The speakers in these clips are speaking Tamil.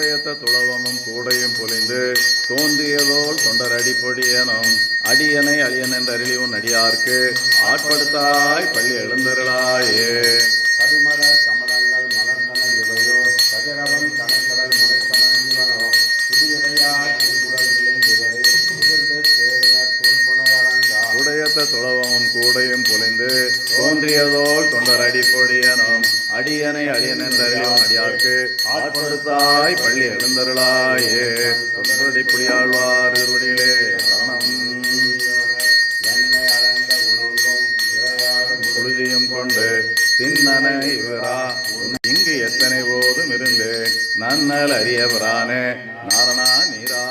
இதயத்த துளவமும் கூடையும் பொலிந்து தோன்றியதோல் தொண்டர் அடிப்பொடியனும் அடியனை அழியன் என்ற அறிவு உன் அடியார்க்கு ஆட்படுத்தாய் பள்ளி எழுந்தருளாயே. கடிமலர் ஆட்படுத்தாய் பள்ளி எழுந்தருளாயே. தொன்றடி புலியாழ்வார் இருவடியிலே சரணம். புழுதியும் கொண்டு தின்னன இவரா. இங்கு எத்தனை போதும் இருந்து நன்னல் அறியவரானே நாரணா நீரா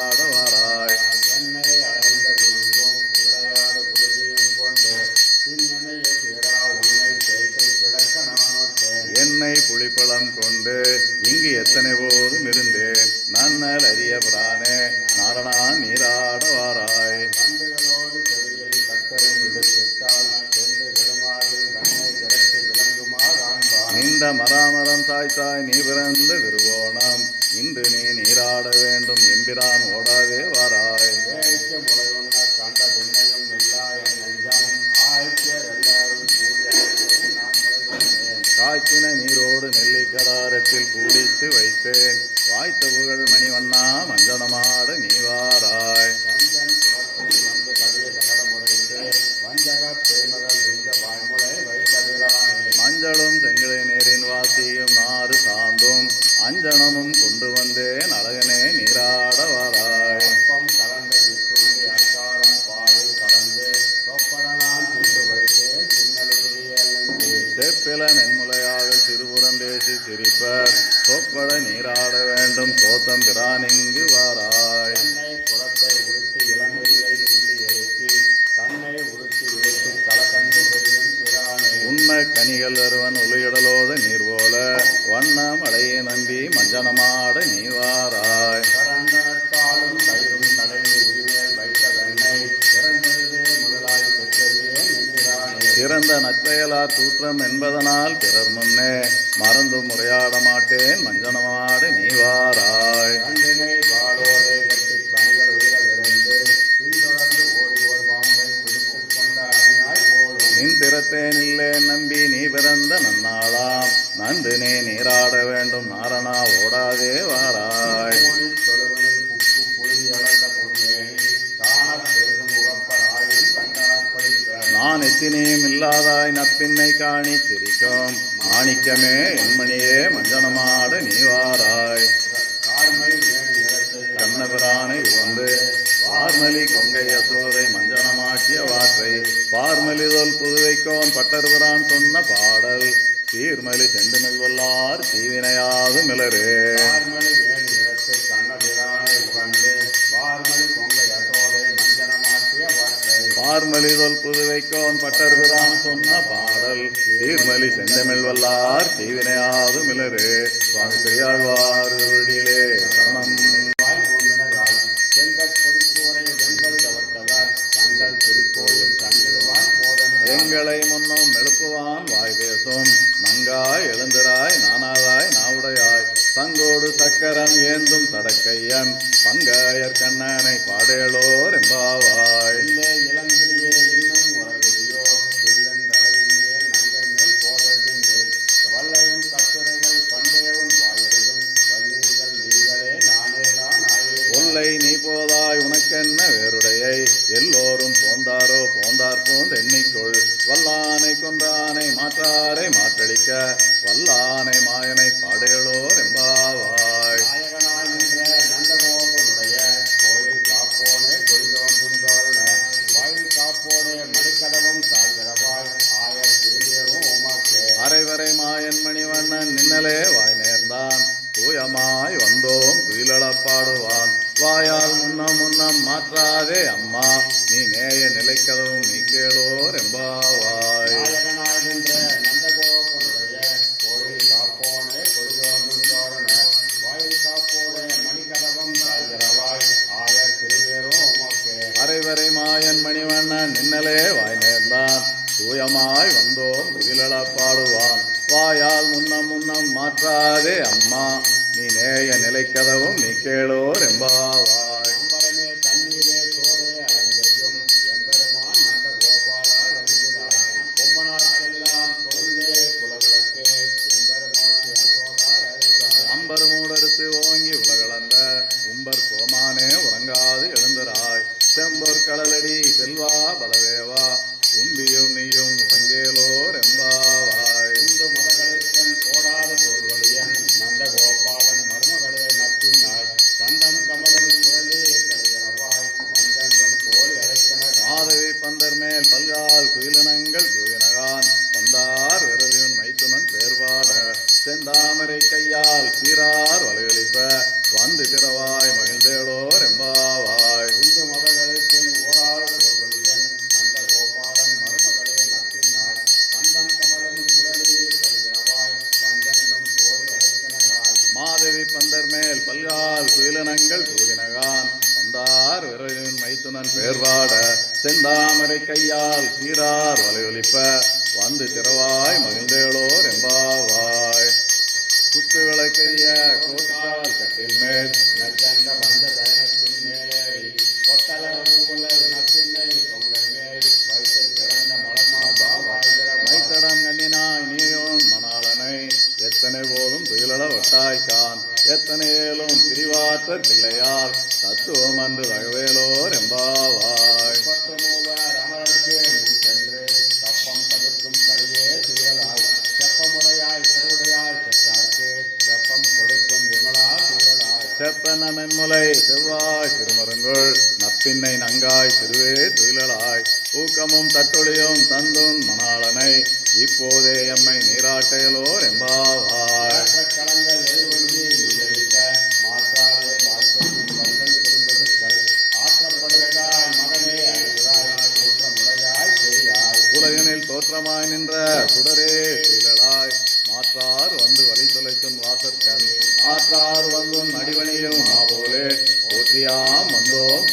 எத்தனை போதும் இருந்தேன். நன்னல் அறியவரானே நாரணா நீராட வாராய் கண்டுகளோடு செவியில் கட்டரும் விடுத்திட்டால் சென்று கெடுமாதில் கண்ணை திரட்டு விளங்குமா காண்பான் நின்ற மராமரம் தாய்த்தாய் நீ பிறந்த திருவோணம் இன்று நீ நீராட வேண்டும் எம்பிரான் ஓடாதே வாராய் நெல்லிக்கடாரத்தில் கூடித்து வைத்தேன் நற்செயலார் தூற்றம் நான் இல்லாதாய் நப்பின்னை காணி சிரிக்கும். மாணிக்கமே என்மணியே மஞ்சனமாட நீ வாராய் கண்ணபிரானை வந்து பார்மலி கொங்கை அசோதை மஞ்சனமாட்டிய வார்த்தை பார்மலிதொல் புதுவைக்கோன் பட்டர்பிரான் சொன்ன பாடல். சீர்மலி செண்டுமில் வல்லார் தீவினையாகும் மிளரே புதுவைக்கோன் பட்டர்பிரான் சொன்ன பாடல். சீர்மலி செந்தமிழ் வல்லார் தீவினையாகும் மிளரே சுவாமி பெரியாழ்வார் இருளிலே சரணம். வாய் திருக்கோயில் போதன் எங்களை முன்னும் எழுப்புவான் வாய் பேசும். நங்காய் எழுந்திராய் நானாதாய் நாவுடையாய். தங்கோடு சக்கரம் ஏந்தும் தடக்கையன். பங்காயர் கண்ணனை பாடேளோர் எம்பாவாய் போதாய் வேறுடையை எல்லோரும் போந்தாரோ போந்தார் போந்து எண்ணிக்கொள். வல்லானை கொன்றானை மாற்றாரை மாற்றளிக்க வல்லானை மாயன அம்மாவே அம்மா நீ நேய நிலைக்கதவும் நீ கேளோர் எம்பாவாய் அரைவரை மாயன் மணிவண்ணன் நின்னலே வாய் நேர்ந்தான். தூயமாய் வந்தோம் முகிலள பாடுவான். வாயால் முன்னம் முன்னம் மாற்றாதே அம்மா நீ நேய நிலைக்கதவும் நீ கேளோ எம்பாவாய் தன் பேர்வாட செந்தாமரை கையால் சீரார் வலையொலிப்ப வந்து திறவாய் மகிழ்ந்தேளோர் எம்பாவாய் குத்து விளக்கெரிய கோட்டால் கட்டில் மேல் நச்சந்த வந்த சிறுவே துயிலாய் ஊக்கமும் தட்டொழியும் தந்தும் மணாளனை. இப்போதே எம்மை நீராட்டையலோர் எம்பாவாய் உலகனில் தோற்றமாய் நின்ற சுடரே துயிலாய் மாற்றார் வந்து வழி தொலைத்தும் வாசற்கண். மாற்றார் வந்தும் அடிவணியும் ஆபோலே. போற்றியாம் வந்தோம்